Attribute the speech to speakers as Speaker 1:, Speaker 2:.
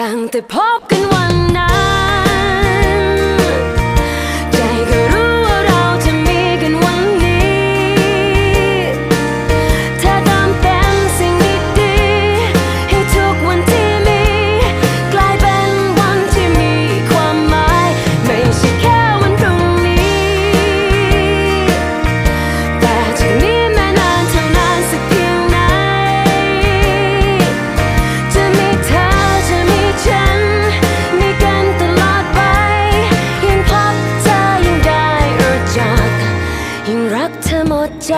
Speaker 1: ตั้งแต่พบกันวัน อหมดใจ